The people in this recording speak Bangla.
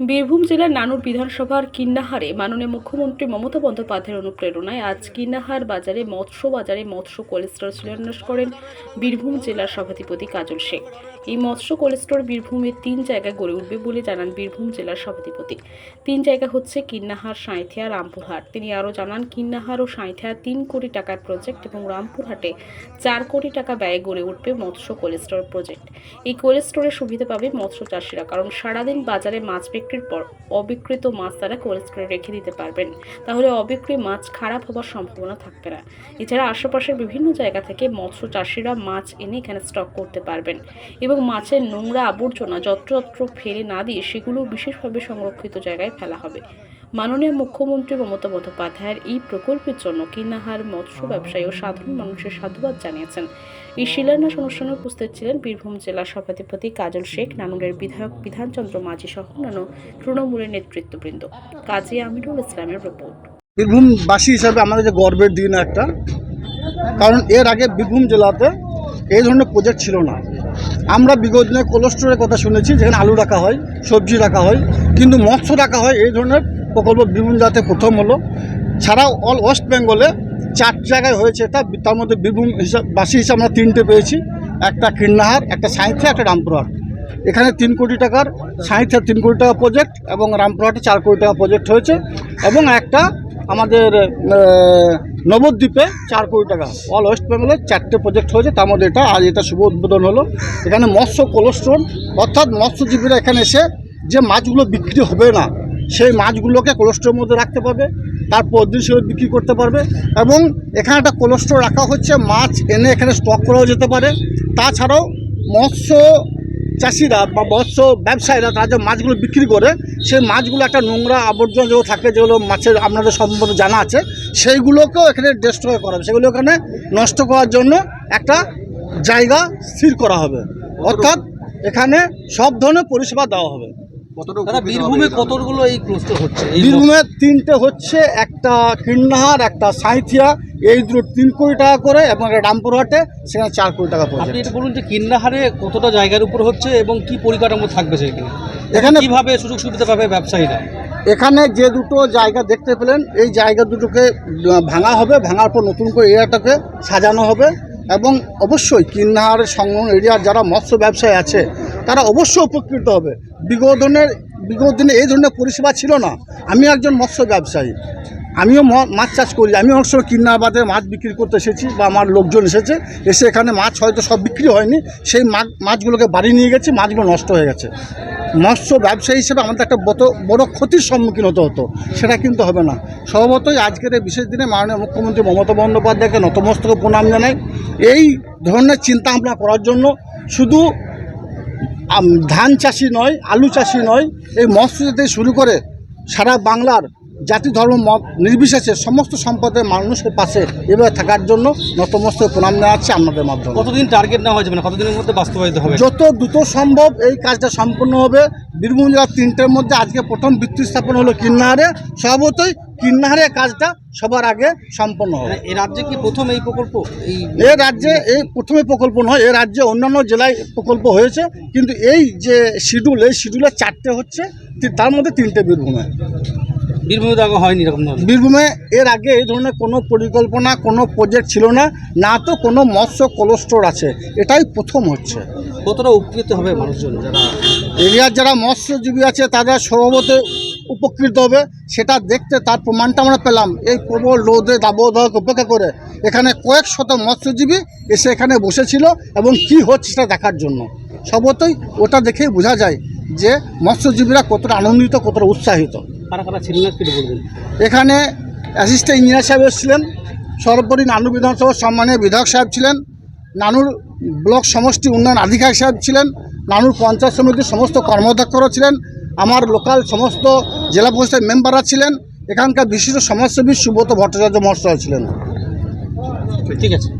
বীরভূম জেলার নানুর বিধানসভার কিন্নাহারে মাননীয় মুখ্যমন্ত্রী মমতা বন্দ্যোপাধ্যায়ের অনুপ্রেরণায় আজ কিন্নাহার বাজারে মৎস্য বাজারে মৎস্য কোলেস্টোর শিলান্যাস করেন বীরভূম জেলার সভাধিপতি কাজল শেখ এই মৎস্য কোলেস্টোর বীরভূমের তিন জায়গায় গড়ে উঠবে বলে জানান বীরভূম জেলার সভাধিপতি। তিন জায়গা হচ্ছে কিন্নাহার, সাঁইথিয়া, রামপুরহাট। তিনি আরও জানান, কিন্নাহার ও সাঁইথিয়া তিন কোটি টাকার প্রজেক্ট এবং রামপুরহাটে চার কোটি টাকা ব্যয়ে গড়ে উঠবে মৎস্য কোলেস্টোর প্রজেক্ট। এই কোলেস্টোরের সুবিধা পাবে মৎস্য চাষিরা, কারণ সারাদিন বাজারে মাছ বিক্রির পর অবিকৃত মাছ তারা কোল্ড স্টোরে রেখে দিতে পারবেন। তাহলে অবিক্রি মাছ খারাপ হওয়ার সম্ভাবনা থাকবে না। এছাড়া আশেপাশের বিভিন্ন জায়গা থেকে মৎস্য চাষিরা মাছ এনে এখানে স্টক করতে পারবেন এবং মাছের নোংরা আবর্জনা যত্রতত্র ফেলে না দিয়ে সেগুলো বিশেষভাবে সংরক্ষিত জায়গায় ফেলা হবে। মাননীয় মুখ্যমন্ত্রী মমতা বন্দ্যোপাধ্যায়ের এই প্রকল্পের জন্য কিন্নাহার মৎস্য ব্যবসায়ী ও সাধারণ মানুষের সাধুবাদ জানিয়েছেন। এই শিলান্যাস অনুষ্ঠানে উপস্থিত ছিলেন বীরভূম জেলা সভাধিপতি কাজল শেখ নানুরের বিধায়ক বিধানচন্দ্র মাঝি সহ অন্যান্য তৃণমূলের নেতৃত্ববৃন্দ। কাজী আমিরুল ইসলামের রিপোর্ট। বীরভূমবাসী হিসাবে আমাদের যে গর্বের দিন একটা কারণ এর আগে বীরভূম জেলাতে এই ধরনের প্রজেক্ট ছিল না। আমরা বিগত দিনে কোলেস্টোরের কথা শুনেছি যেখানে আলু রাখা হয় সবজি রাখা হয় কিন্তু মৎস্য রাখা হয় এই ধরনের প্রকল্প বীরভূম জেলাতে প্রথম হলো। ছাড়াও অল ওয়েস্ট বেঙ্গলে চার জায়গায় হয়েছে এটা। তার মধ্যে বীরভূম হিসাব, বাসী হিসাবে আমরা তিনটে পেয়েছি। একটা কিন্নাহার, একটা সাঁইথে একটা রামপুরহাট। এখানে তিন কোটি টাকার সাঁইথে তিন কোটি টাকা প্রজেক্ট এবং রামপুরহাটে চার কোটি টাকা প্রজেক্ট হয়েছে। এবং একটা আমাদের নবদ্বীপে চার কোটি টাকা। অল ওয়েস্ট বেঙ্গলে চারটে প্রজেক্ট হয়েছে। তার মধ্যে এটা আজ এটা শুভ উদ্বোধন হলো। এখানে মৎস্য কোলেস্ট্রল, অর্থাৎ মৎস্যজীবীরা এখানে এসে যে মাছগুলো বিক্রি হবে না সেই মাছগুলোকে কোলেস্ট্রোর মধ্যে রাখতে পারবে তারপর দিন সেগুলো বিক্রি করতে পারবে এবং এখানে একটা কোলেস্ট্রল রাখা হচ্ছে, মাছ এনে এখানে স্টক করাও যেতে পারে। তাছাড়াও মৎস্য চাষিরা বা মৎস্য ব্যবসায়ীরা, তারা যে মাছগুলো বিক্রি করে, সেই মাছগুলো একটা নোংরা আবর্জনা যেগুলো থাকে, যেগুলো মাছের আপনাদের সম্বন্ধে জানা আছে, সেইগুলোকেও এখানে ডিস্ট্রয় করা হবে। সেগুলো এখানে নষ্ট করার জন্য একটা জায়গা স্থির করা হবে। অর্থাৎ এখানে সব ধরনের পরিষেবা দেওয়া হবে। বীরভূমে কতগুলো এই ক্লোস্টার হচ্ছে? বীরভূমে তিনটে হচ্ছে একটা কিন্নাহার একটা সাঁইথিয়া। এই দুটো তিন কোটি টাকা করে এবং একটা রামপুরহাটে সেখানে চার কোটি টাকা পড়বে আপনি এটা বলুন যে কিন্নাহারে কতটা জায়গার উপর হচ্ছে এবং কি পরিকাঠামো থাকবে সেখানে? এখানে কীভাবে সুযোগ সুবিধা পাবে ব্যবসায়ীরা? এখানে যে দুটো জায়গা দেখতে পেলেন এই জায়গা দুটোকে ভাঙা হবে ভাঙার পর নতুন করে এরিয়াটাকে সাজানো হবে। এবং অবশ্যই কিন্নাহার সংলগ্ন এরিয়ার যারা মৎস্য ব্যবসায়ী আছে তারা অবশ্যই উপকৃত হবে। বিগত দিনের বিগত দিনে এই ধরনের পরিষেবা ছিল না। আমি একজন মৎস্য ব্যবসায়ী। আমিও মাছ চাষ করি। আমি অনেক সময় কিন্নার বাজারে মাছ বিক্রি করতে এসেছি বা আমার লোকজন এসেছে। এসে এখানে মাছ হয়তো সব বিক্রি হয়নি। সেই মাছ মাছগুলোকে বাড়ি নিয়ে গেছি। মাছগুলো নষ্ট হয়ে গেছে। মৎস্য ব্যবসায়ী হিসেবে আমাদের একটা বড় বড় ক্ষতির সম্মুখীন হতে হতো। সেটা কিন্তু হবে না। স্বভাবতই আজকের এই বিশেষ দিনে মাননীয় মুখ্যমন্ত্রী মমতা বন্দ্যোপাধ্যায়কে নতমস্তকে প্রণাম জানাই। এই ধরনের চিন্তা ভাবনা করার জন্য শুধু ধান চাষি নয় আলু চাষি নয় এই মৎস্য শুরু করে সারা বাংলার জাতি ধর্ম মত নির্বিশেষে সমস্ত সম্পদের মানুষের পাশে এভাবে থাকার জন্য নতমস্তক প্রণাম জানাচ্ছি আপনাদের মাধ্যমে। কতদিন টার্গেট নেওয়া হয়েছে? মানে কতদিনের মধ্যে বাস্তবায়িত হবে? যত দ্রুত সম্ভব এই কাজটা সম্পূর্ণ হবে। বীরভূম জেলার তিনটের মধ্যে আজকে প্রথম ভিত্তি স্থাপন হলো কিন্নাহারে। স্বভাবতই কিন্নাহারে কাজটা সবার আগে সম্পন্ন হবে। মানে এ রাজ্যে কি প্রথম এই প্রকল্প? এই এ রাজ্যে এই প্রথমে প্রকল্প নয় এ রাজ্যে অন্যান্য জেলায় প্রকল্প হয়েছে। কিন্তু এই যে শিডিউল এই শিডিউলে চারটে হচ্ছে তার মধ্যে তিনটে বীরভূমে। বীরভূমে তো আগে হয়নি এরকম ধরনের। বীরভূমে এর আগে এই ধরনের কোনো পরিকল্পনা কোনো প্রজেক্ট ছিল না না তো কোনো মৎস্য কোলেস্টোর আছে। এটাই প্রথম হচ্ছে। কতটা উপকৃত হবে মানুষজন যারা এরিয়ার যারা মৎস্যজীবী আছে তারা স্বভাবত উপকৃত হবে। সেটা দেখতে তার প্রমাণটা আমরা পেলাম। এই প্রবল রোদে দাবদাহকে উপেক্ষা করে এখানে কয়েক শত মৎস্যজীবী এসে এখানে বসেছিল এবং কি হচ্ছে সেটা দেখার জন্য। স্বভাবতই ওটা দেখেই বোঝা যায় যে মৎস্যজীবীরা কতটা আনন্দিত কতটা উৎসাহিত। কারা কারা ছিলেন একটু বলবেন। এখানে অ্যাসিস্ট্যান্ট ইঞ্জিনিয়ার সাহেব এসেছিলেন সর্বোপরি নানুর বিধানসভার সম্মানীয় বিধায়ক সাহেব ছিলেন নানুর ব্লক সমষ্টি উন্নয়ন আধিকারিক সাহেব ছিলেন নানুর পঞ্চায়েত সমিতির সমস্ত কর্মদক্ষরা ছিলেন আমার লোকাল সমস্ত জেলা পরিষদের মেম্বাররা ছিলেন এখানকার বিশিষ্ট সমাজসেবী সুব্রত ভট্টাচার্য মহাশয় ছিলেন। ঠিক আছে।